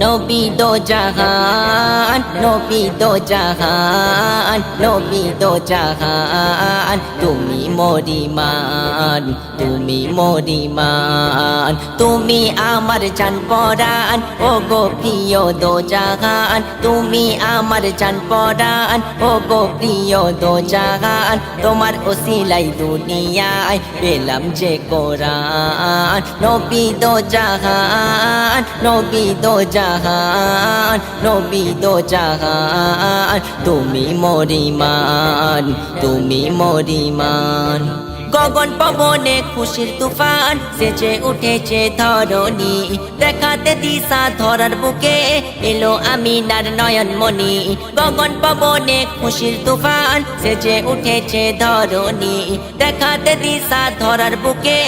নবী দো জাহান, নবী দো জাহান, নবী দো জাহান। তুমি মরিমান তুমি মরিমান। তুমি আমার জান পরান ও গো প্রিয় দো জাহান। তুমি আমার জান পরান ও গো প্রিয় দো জাহান। তোমার ওসিলাই দুনিয়ায় পেলাম যে কোরআন। নবী দো জাহান নবী দো জাহান নবী দো জাহান। তুমি মরিমান তুমি মরিমান। গগন পবনে খুশির তুফান সেচে উঠেছে ধরণী। দেখাতে দিশা ধরার বুকে এলো আমিনার নয়ন মনি গগন পবনে খুশির তুফান সেচে উঠেছে ধরণী। দেখাতে দিশা ধরার বুকে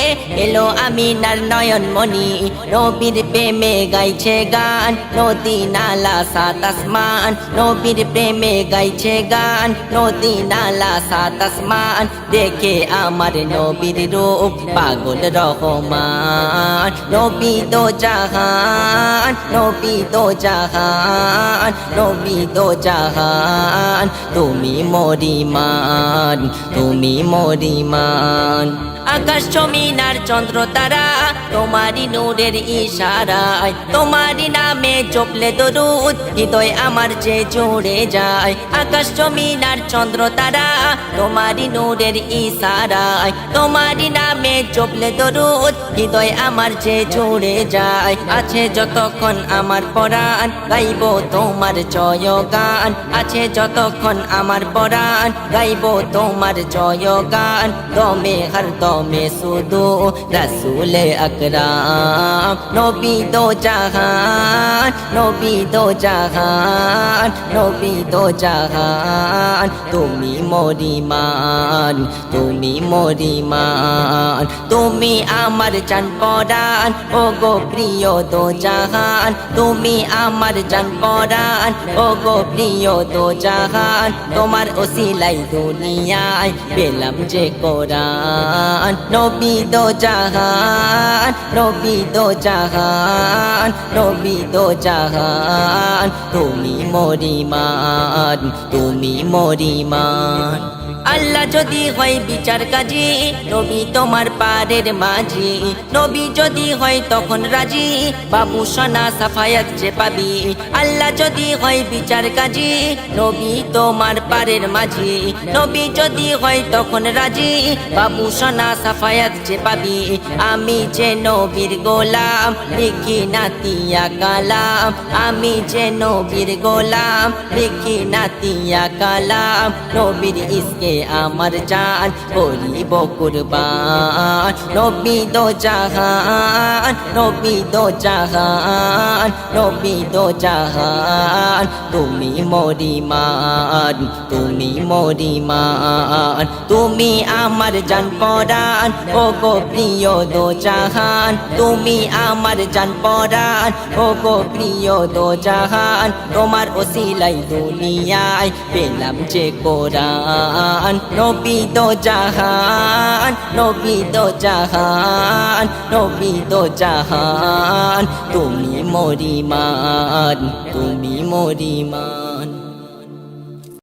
এলো আমিনার নয়ন মনি নবীর প্রেমে গাইছে গান, নদী নালা সাত আসমান। নবীর প্রেমে গাইছে গান, নদী নালা সাত আসমান। দেখে আমার নবীর রূপ, পাগল রহমান। নবী দো জাহান, নবী দো জাহান, নবী দো জাহান। তুমি মরিমান তুমি মরিমান। আকাশ জমিনার চন্দ্র তারা, তোমারই নূরের ইশারায়। তোমারই নামে জপলে দরুদ, হৃদয় আমার যে জুড়ে যায়। আকাশ জমিনার চন্দ্র তারা, তোমারই নূরের ইশারায়। তোমারই নামে জপলে দরুদ, হৃদয় আমার যে জুড়ে যায়। আছে যতক্ষণ আমার পরাণ, গাইব তোমার জয় গান আছে যতক্ষণ আমার পরাণ, গাইব তোমার জয় গান দমে হর দমে শুধু রসুল আকরাম। নবী দো জাহান, নবী দো জাহান, নবী দো জাহান। তুমি মরিমান, তুমি মরিমান তুমি আমার জান পরান ও গো প্রিয় দো জাহান তুমি আমার জান পরান ও গো প্রিয় দো জাহান তোমার ওসিলাই দুনিয়ায় পেলাম যে কোরআন। নবী দো জাহান নবী দো জাহান নবী দো জাহান তুমি মরিমান তুমি মরিমান। আল্লাহ যদি হয় বিচার কাজী, নবী তোমার পারের মাঝি। নবী যদি হয় তখন রাজি, বাবু সোনা সাফায়াত যে পাবি। আল্লাহ যদি হয় বিচার কাজী, নবী তোমার পারের মাঝি। নবী যদি হয় তখন রাজি, বাবু সোনা সাফায়াত যে পাবি। আমি যে নবীর গোলাম, লিখি নাতিয়া কালাম। আমি যে নবীর গোলাম, লিখি নাতিয়া কালাম। নবীর ইসকে আমার জান করিব কুরবান। নবী দো জাহান, নবী দো জাহান, নবী দো জাহান। তুমি মরিমান তুমি মরিমান তুমি আমার জান পরান ও গো প্রিয় দো জাহান। তুমি আমার জান পরান ও গো প্রিয় দো জাহান। তোমার ওসিলাই দুনিয়ায় পেলাম যে কোরআন। নবী দো জাহান নবী দো জাহান নবী দো জাহান তুমি মরিমান তুমি মরিমান।